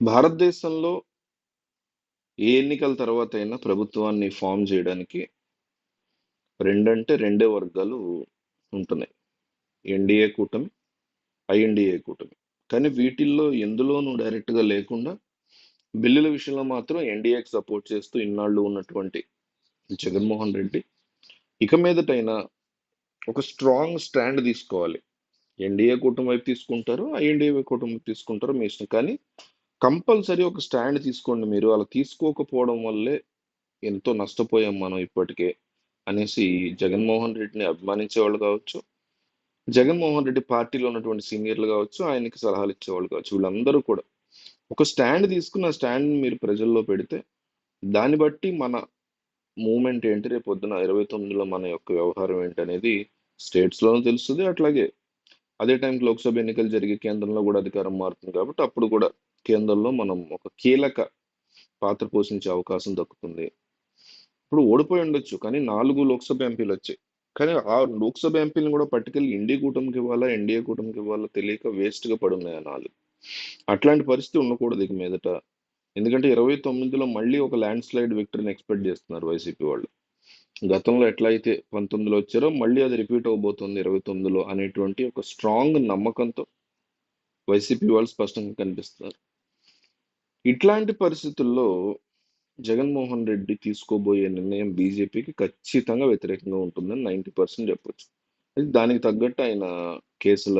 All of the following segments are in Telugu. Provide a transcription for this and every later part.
భారతదేశంలో ఏ ఎన్నికల తర్వాత అయినా ప్రభుత్వాన్ని ఫామ్ చేయడానికి రెండంటే రెండే వర్గాలు ఉంటున్నాయి. ఎన్డీఏ కూటమి ఐఎన్డీఏ కూటమి. కానీ వీటిల్లో ఎందులోనూ డైరెక్ట్గా లేకుండా బిల్లుల విషయంలో మాత్రం ఎన్డీఏకి సపోర్ట్ చేస్తూ ఇన్నాళ్ళు ఉన్నటువంటి జగన్మోహన్ రెడ్డి ఇక మీదటైనా ఒక స్ట్రాంగ్ స్టాండ్ తీసుకోవాలి. ఎన్డీఏ కూటమి వైపు తీసుకుంటారు ఐఎన్డీఏ కూటమి తీసుకుంటారు మీ ఇష్టం. కానీ కంపల్సరీ ఒక స్టాండ్ తీసుకోండి మీరు. అలా తీసుకోకపోవడం వల్లే ఎంతో నష్టపోయాం మనం ఇప్పటికే అనేసి జగన్మోహన్ రెడ్డిని అభిమానించే వాళ్ళు కావచ్చు జగన్మోహన్ రెడ్డి పార్టీలో ఉన్నటువంటి సీనియర్లు కావచ్చు ఆయనకి సలహాలు ఇచ్చేవాళ్ళు కావచ్చు వీళ్ళందరూ కూడా. ఒక స్టాండ్ తీసుకున్న స్టాండ్ మీరు ప్రజల్లో పెడితే దాన్ని బట్టి మన మూమెంట్ ఏంటి? రేపు పొద్దున ఇరవై తొమ్మిదిలో మన యొక్క వ్యవహారం ఏంటి అనేది స్టేట్స్లోనూ తెలుస్తుంది. అట్లాగే అదే టైంకి లోక్సభ ఎన్నికలు జరిగే కేంద్రంలో కూడా అధికారం మారుతుంది కాబట్టి అప్పుడు కూడా కేంద్రంలో మనం ఒక కీలక పాత్ర పోషించే అవకాశం దక్కుతుంది. ఇప్పుడు ఓడిపోయి ఉండొచ్చు కానీ నాలుగు లోక్సభ ఎంపీలు వచ్చాయి. కానీ ఆ లోక్సభ ఎంపీలను కూడా పట్టుకెళ్ళి ఇండియా కూటమికి ఇవ్వాలా ఎన్డీఏ కూటమికి ఇవ్వాలా తెలియక వేస్ట్గా పడున్నాయి ఆ నాలుగు. అట్లాంటి పరిస్థితి ఉండకూడదు ఇక మీదట. ఎందుకంటే ఇరవై తొమ్మిదిలో మళ్ళీ ఒక ల్యాండ్ స్లైడ్ విక్టరీని ఎక్స్పెక్ట్ చేస్తున్నారు వైసీపీ వాళ్ళు. గతంలో ఎట్లా అయితే పంతొమ్మిదిలో వచ్చారో మళ్ళీ అది రిపీట్ అవబోతుంది ఇరవై తొమ్మిదిలో అనేటువంటి ఒక స్ట్రాంగ్ నమ్మకంతో వైసీపీ వాళ్ళు స్పష్టంగా కనిపిస్తున్నారు. ఇట్లాంటి పరిస్థితుల్లో జగన్మోహన్ రెడ్డి తీసుకోబోయే నిర్ణయం బీజేపీకి ఖచ్చితంగా వ్యతిరేకంగా ఉంటుందని నైంటీ పర్సెంట్ చెప్పొచ్చు. అది దానికి తగ్గట్టు ఆయన కేసుల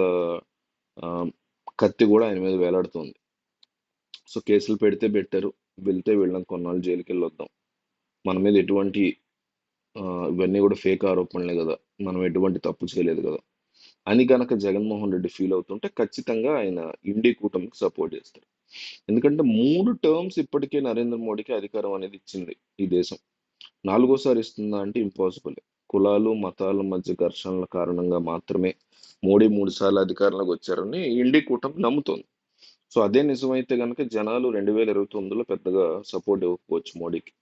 కత్తి కూడా ఆయన మీద వేలాడుతుంది. సో కేసులు పెడితే పెట్టారు వెళ్తే వెళ్ళాం కొన్నాళ్ళు జైలుకి వెళ్ళొద్దాం మన మీద ఎటువంటి ఇవన్నీ కూడా ఫేక్ ఆరోపణలే కదా. మనం ఎటువంటి తప్పు చేయలేదు కదా. అని కనుక జగన్మోహన్ రెడ్డి ఫీల్ అవుతుంటే ఖచ్చితంగా ఆయన ఇండి కూటమికి సపోర్ట్ చేస్తారు. ఎందుకంటే మూడు టర్మ్స్ ఇప్పటికే నరేంద్ర మోడీకి అధికారం అనేది ఇచ్చింది ఈ దేశం. నాలుగోసారి ఇస్తుందా అంటే ఇంపాసిబుల్ కులాలు మతాల మధ్య ఘర్షణల కారణంగా మాత్రమే మోడీ మూడు సార్లు అధికారంలోకి వచ్చారని ఇండి కూటమి నమ్ముతోంది. సో అదే నిజమైతే కనుక జనాలు రెండు వేల ఇరవై తొమ్మిదిలో పెద్దగా సపోర్ట్ ఇవ్వకపోవచ్చు మోడీకి.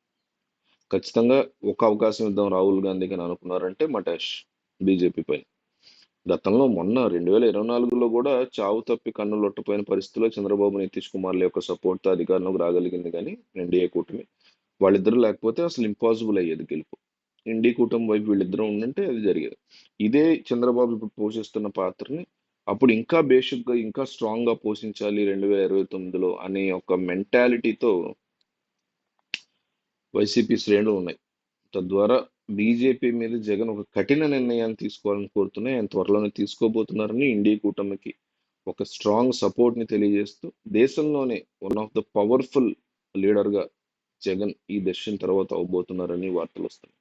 ఖచ్చితంగా ఒక అవకాశం ఇద్దాం రాహుల్ గాంధీకి అని అనుకున్నారంటే మటాష్ బీజేపీ పైన. గతంలో మొన్న రెండు వేల ఇరవై నాలుగులో కూడా చావు తప్పి కన్ను లొట్టపోయిన పరిస్థితిలో చంద్రబాబు నితీష్ కుమార్ల యొక్క సపోర్ట్తో అధికారంలోకి రాగలిగింది కానీ ఎన్డీఏ కూటమి. వాళ్ళిద్దరూ లేకపోతే అసలు ఇంపాసిబుల్ అయ్యేది గెలుపు. ఎన్డీ కూటమి వైపు వీళ్ళిద్దరూ ఉండంటే అది జరిగేది. ఇదే చంద్రబాబు ఇప్పుడు పోషిస్తున్న పాత్రని అప్పుడు ఇంకా బేసిక్గా ఇంకా స్ట్రాంగ్గా పోషించాలి రెండు వేల ఇరవై తొమ్మిదిలో అనే ఒక మెంటాలిటీతో వైసీపీ శ్రేణులు ఉన్నాయి. తద్వారా బీజేపీ మీద జగన్ ఒక కఠిన నిర్ణయాన్ని తీసుకోవాలని కోరుతున్నాయి. ఆయన త్వరలోనే తీసుకోబోతున్నారని ఇండియా కూటమికి ఒక స్ట్రాంగ్ సపోర్ట్ని తెలియజేస్తూ దేశంలోనే వన్ ఆఫ్ ద పవర్ఫుల్ లీడర్గా జగన్ ఈ దర్శనం తర్వాత అవబోతున్నారని వార్తలు వస్తున్నాయి.